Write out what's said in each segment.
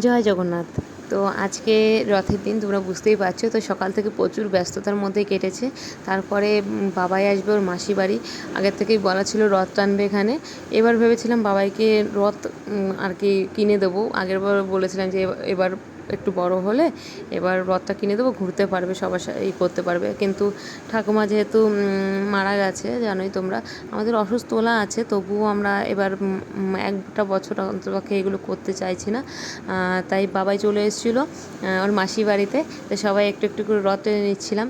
জয় জগন্নাথ। তো আজকে রথের দিন তোমরা বুঝতেই পারছ, তো সকাল থেকে প্রচুর ব্যস্ততার মধ্যে কেটেছে। তারপরে বাবাই আসবে ওর মাসি বাড়ি। আগের থেকেই বলা ছিল রথ টানবে এখানে। এবার ভেবেছিলাম বাবাইকে রথ আর কি কিনে দেবো। আগেরবার বলেছিলাম যে এবার- এবার একটু বড় হলে এবার রথটা কিনে দেবো, ঘুরতে পারবে, সবার সাথে করতে পারবে। কিন্তু ঠাকুমা যেহেতু মারা গেছে, জানোই তোমরা, আমাদের অসুস্থ তোলা আছে, তবুও আমরা এবার একটা বছর অন্তপক্ষে এগুলো করতে চাইছি না। তাই বাবাই চলে এসেছিল ওর মাসি বাড়িতে সবাই একটু একটু করে রথ নিচ্ছিলাম।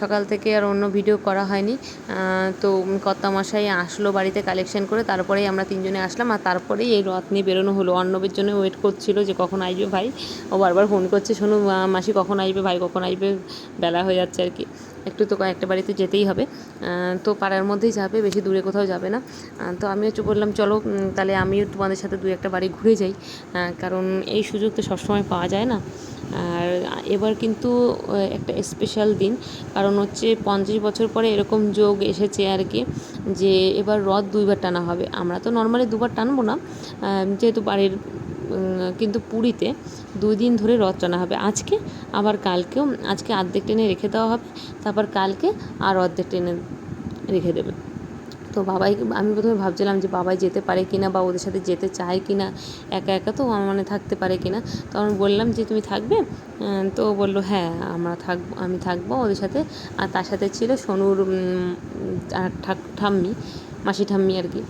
সকাল থেকে আর অন্য ভিডিও করা হয়নি। তো কর্তামশাই আসলো বাড়িতে কালেকশন করে, তারপরেই আমরা তিনজনে আসলাম, আর তারপরেই এই রথ নিয়ে বেরোনো হলো। অর্ণবের জন্য ওয়েট করছিল যে কখন আসবে ভাই। বারবার ফোন করছে, শোনো মাসি কখন আসবে, ভাই কখন আসবে? বেলা হয়ে যাচ্ছে আর কি। একটু তো কয়েকটা বাড়িতে যেতেই হবে। তো পাড়ার মধ্যেই যাবে, বেশি দূরে কোথাও যাবে না। তো আমিও চুপ বললাম, চলো তাহলে আমিও তোমাদের সাথে দু একটা বাড়ি ঘুরে যাই। কারণ এই সুযোগ তো সবসময় পাওয়া যায় না। আর এবার কিন্তু একটা স্পেশাল দিন। কারণ হচ্ছে পঞ্চাশ বছর পরে এরকম যোগ এসেছে আর কি, যে এবার রথ দুইবার টানা হবে। আমরা তো নর্মালি দুবার টানবো না। যেহেতু বাড়ির কিন্তু পুরীতে দুই দিন ধরে রথ টানা হবে। আজকে, আবার কালকেও, আজকে অর্ধেক টেনে রেখে দেওয়া হবে, তারপর কালকে আর অর্ধেক টেনে রেখে দেবে। তো বাবাই, আমি প্রথমে ভাবছিলাম যে বাবাই যেতে পারে কিনা বা ওদের সাথে যেতে চায় কিনা, একা একা তো আমার মানে থাকতে পারে কি কিনা তখন বললাম যে, তুমি থাকবে? তো বলল হ্যাঁ আমরা থাকব আমি থাকব ওদের সাথে। আর তার সাথে ছিল সোনুর ঠাক- ঠাম্মি, মাসি ঠাম্মি আর কি।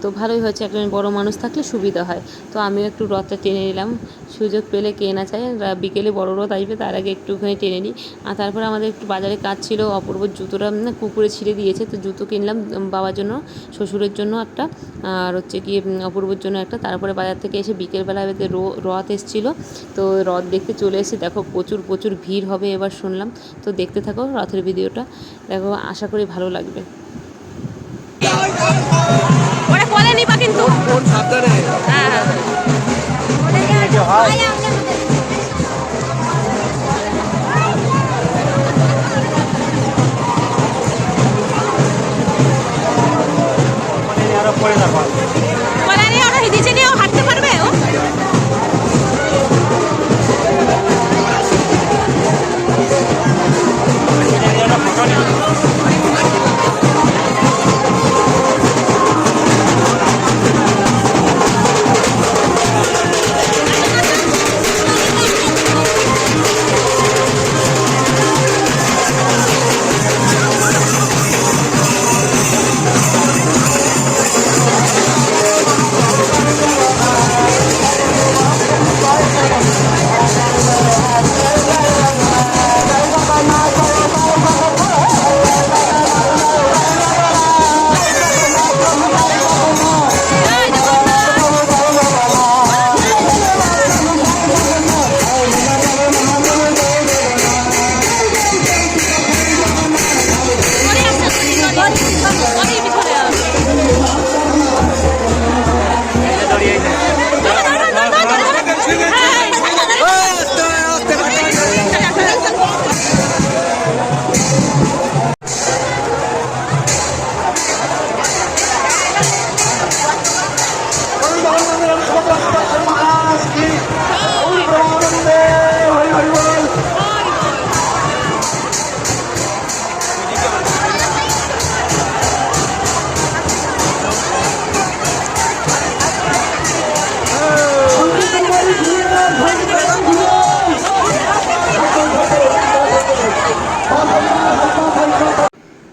তো ভালোই হয়েছে একজন বড় মানুষ থাকলে সুবিধা হয়। তো আমিও একটু রথটা টেনে নিলাম। সুযোগ পেলে কে না চায় বিকেলে বড় রথ আসবে, তার আগে একটুখানি টেনে নিই। আর তারপরে আমাদের একটু বাজারে কাজ ছিল, অপূর্ব জুতোটা কুকুরে ছিঁড়ে দিয়েছে, তো জুতো কিনলাম বাবার জন্য, শ্বশুরের জন্য একটা, আর হচ্ছে কি অপূর্বর জন্য একটা। তারপরে বাজার থেকে এসে বিকেলবেলা রথ এসেছিল, তো রথ দেখতে চলে এসে দেখো প্রচুর প্রচুর ভিড় হবে এবার শুনলাম। তো দেখতে থাকো রথের ভিডিওটা। দেখো, আশা করি ভালো লাগবে। নিবা কিন্তু। কোন সাবধানে? হ্যাঁ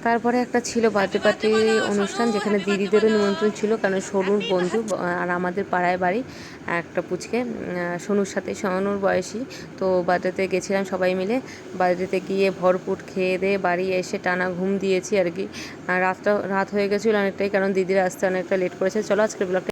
তারপরে একটা ছিল বার্থডে পার্টি অনুষ্ঠান যেখানে দিদিদেরও নিমন্ত্রণ ছিল, কারণ সরুর বন্ধু আর আমাদের পাড়ায় বাড়ি একটা পুচকে সনুর সাথে, সনুর বয়সী। তো বার্থডেতে গেছিলাম সবাই মিলে। বার্থডেতে গিয়ে ভরপুর খেয়ে দিয়ে বাড়ি এসে টানা ঘুম দিয়েছি আর কি। রাতটা, রাত হয়ে গেছিল অনেকটাই, কারণ দিদিরা আসতে অনেকটা লেট করেছে। চলো আজকের ব্লগটা